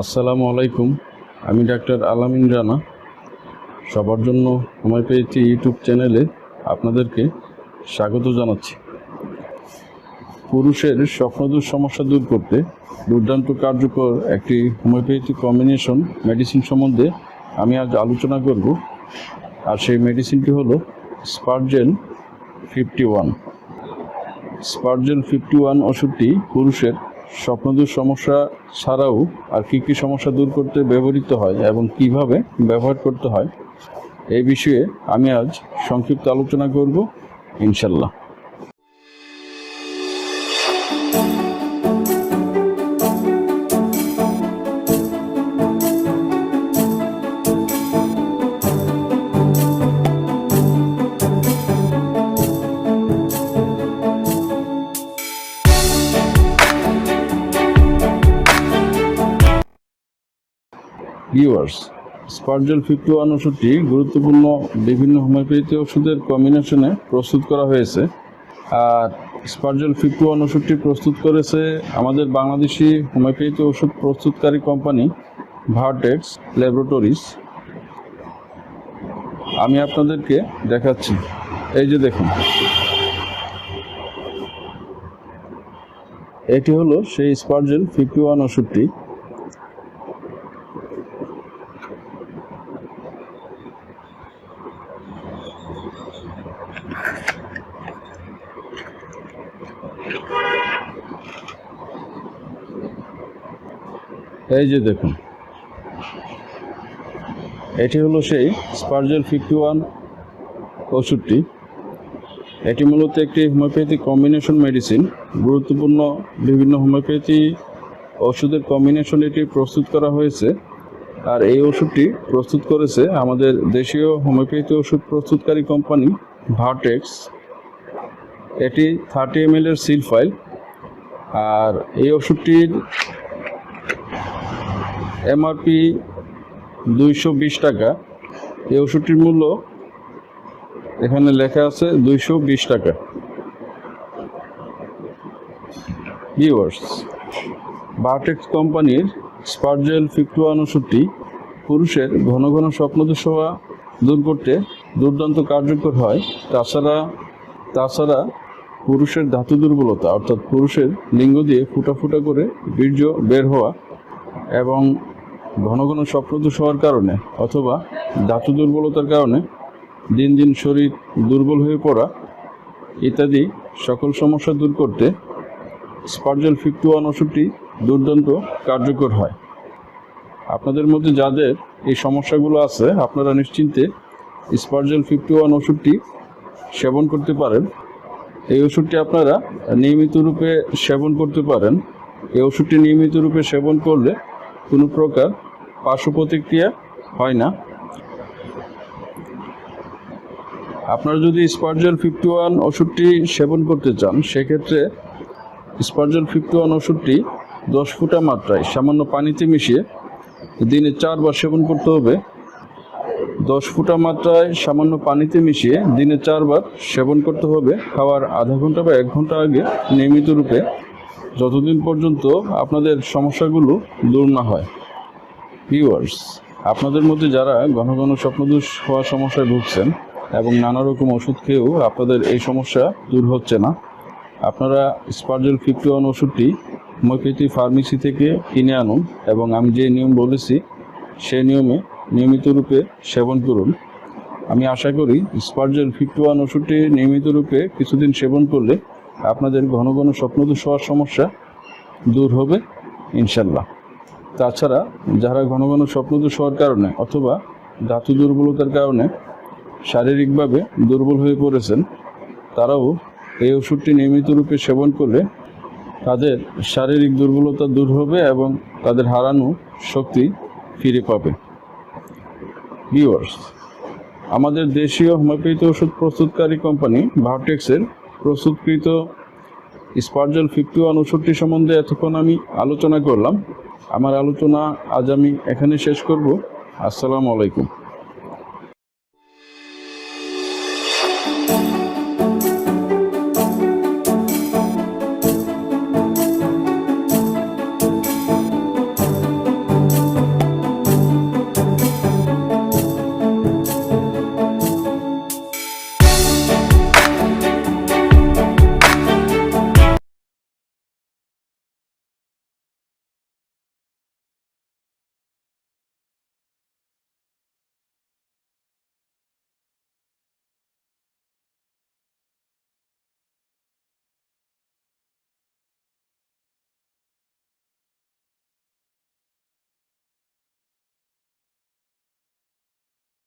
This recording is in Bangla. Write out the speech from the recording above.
আসসালামু আলাইকুম। আমি ডাক্তার আলামিন রানা। সবার জন্য আমার পেয়েছি ইউটিউব চ্যানেলে আপনাদেরকে স্বাগত জানাচ্ছি। পুরুষের স্বপ্নদূর সমস্যা দূর করতে দুর্দান্ত কার্যকর একটি হোমিওপ্যাথি কম্বিনেশন মেডিসিন সম্বন্ধে আমি আজ আলোচনা করব। আর সেই মেডিসিনটি হলো spargen fifty one spargel fifty one ওষুধটি পুরুষের স্বপ্নদূর সমস্যা ছাড়াও আর কী কী সমস্যা দূর করতে ব্যবহৃত হয় এবং কীভাবে ব্যবহার করতে হয়, এই বিষয়ে আমি আজ সংক্ষিপ্ত আলোচনা করব ইনশাল্লাহ ভিউয়ার্স স্পার্জেল ফিফটি ওয়ান ওষুধটি গুরুত্বপূর্ণ বিভিন্ন হোমিওপ্যাথি ওষুধের কম্বিনেশনে প্রস্তুত করা হয়েছে। আর স্পার্জেল ফিফটি ওয়ান ওষুধটি প্রস্তুত করেছে আমাদের বাংলাদেশি হোমিওপ্যাথি ওষুধ প্রস্তুতকারী কোম্পানি ভার্টেক্স ল্যাবরেটরিজ আমি আপনাদেরকে দেখাচ্ছি। এই যে দেখুন। এটি হলো সেই স্পার্জেল ফিফটি ওয়ান ওষুধটি। এই যে দেখুন। এটি হলো সেই স্পার্জেল ফিফটি ওয়ান ওষুধটি। এটি মূলত একটি হোমিওপ্যাথি কম্বিনেশন মেডিসিন। গুরুত্বপূর্ণ বিভিন্ন হোমিওপ্যাথি ওষুধের কম্বিনেশন এটি প্রস্তুত করা হয়েছে। আর এই ওষুধটি প্রস্তুত করেছে আমাদের দেশীয় হোমিওপ্যাথি ওষুধ প্রস্তুতকারী কোম্পানি ভার্টেক্স। এটি থার্টি এম এর সিল ফাইল। আর এই ওষুধটির এমআরপি দুইশো বিশ টাকা। এই ওষুধটির মূল্য এখানে লেখা আছে দুইশো বিশ টাকা। ভিউয়ার্স বায়োটেক্স কোম্পানির স্পার্জেল ফিফটি ওয়ান ওষুধটি পুরুষের ঘন ঘন স্বপ্নদোষা দূর করতে দুর্দান্ত কার্যকর হয়। তাছাড়া তাছাড়া পুরুষের ধাতু দুর্বলতা, অর্থাৎ পুরুষের লিঙ্গ দিয়ে ফুটা ফুটা করে বীর্য বের হওয়া এবং ঘন ঘন স্বপ্নদোষ হওয়ার কারণে অথবা ধাতু দুর্বলতার কারণে দিন দিন শরীর দুর্বল হয়ে পড়া ইত্যাদি সকল সমস্যা দূর করতে স্পার্জেল ফিফটি ওয়ান ওষুধটি দুর্দান্ত কার্যকর হয়। আপনাদের মধ্যে যাদের এই সমস্যাগুলো আছে, আপনারা নিশ্চিন্তে স্পার্জেল ফিফটি ওয়ান ওষুধটি সেবন করতে পারেন। এই ওষুধটি আপনারা নিয়মিত রূপে সেবন করতে পারেন। এই ওষুধটি নিয়মিত রূপে সেবন করলে কোনো প্রকার পার্শ্ব প্রতিক্রিয়া হয় না। আপনারা যদি স্পার্জেল ফিফটি ওয়ান ওষুধটি সেবন করতে চান, সেক্ষেত্রে স্পার্জেল ফিফটি ওয়ান ওষুধটি দশ ফুটা মাত্রায় সামান্য পানিতে মিশিয়ে দিনে চারবার সেবন করতে হবে। দশ ফুটা মাত্রায় সামান্য পানিতে মিশিয়ে দিনে চারবার সেবন করতে হবে। খাওয়ার আধা ঘণ্টা বা এক ঘণ্টা আগে নিয়মিত রূপে যতদিন পর্যন্ত আপনাদের সমস্যাগুলো দূর না হয়। ভিউয়ার্স আপনাদের মধ্যে যারা ঘন ঘন স্বপ্নদোষ হওয়ার সমস্যায় ভুগছেন এবং নানা রকম ওষুধ খেয়েও আপনাদের এই সমস্যা দূর হচ্ছে না, আপনারা স্পার্জেল ফিফটি ওয়ান ওষুধটি হোমিওপ্যাথি ফার্মেসি থেকে কিনে আনুন এবং আমি যে নিয়ম বলেছি সেই নিয়মে নিয়মিত রূপে সেবন করুন। আমি আশা করি স্পার্জেল ফিফটি ওয়ান ওষুধটি নিয়মিত রূপে কিছুদিন সেবন করলে আপনাদের ঘন ঘন স্বপ্নদোষ হওয়ার সমস্যা দূর হবে ইনশাল্লাহ তাছাড়া যারা ঘন ঘন স্বপ্নদোষ হওয়ার কারণে অথবা ধাতু দুর্বলতার কারণে শারীরিকভাবে দুর্বল হয়ে পড়েছেন, তারাও এই ওষুধটি নিয়মিত রূপে সেবন করলে তাদের শারীরিক দুর্বলতা দূর হবে এবং তাদের হারানো শক্তি ফিরে পাবে। ভিউয়ার্স, আমাদের দেশীয় হোমিওপ্যাথি ওষুধ প্রস্তুতকারী কোম্পানি ভার্টেক্সের প্রস্তুতকৃত স্পার্জেল ফিফটি ওয়ান ওষুধটি সম্বন্ধে এতক্ষণ আমি আলোচনা করলাম। আমার আলোচনা আজ আমি এখানে শেষ করব। আসসালামু আলাইকুম।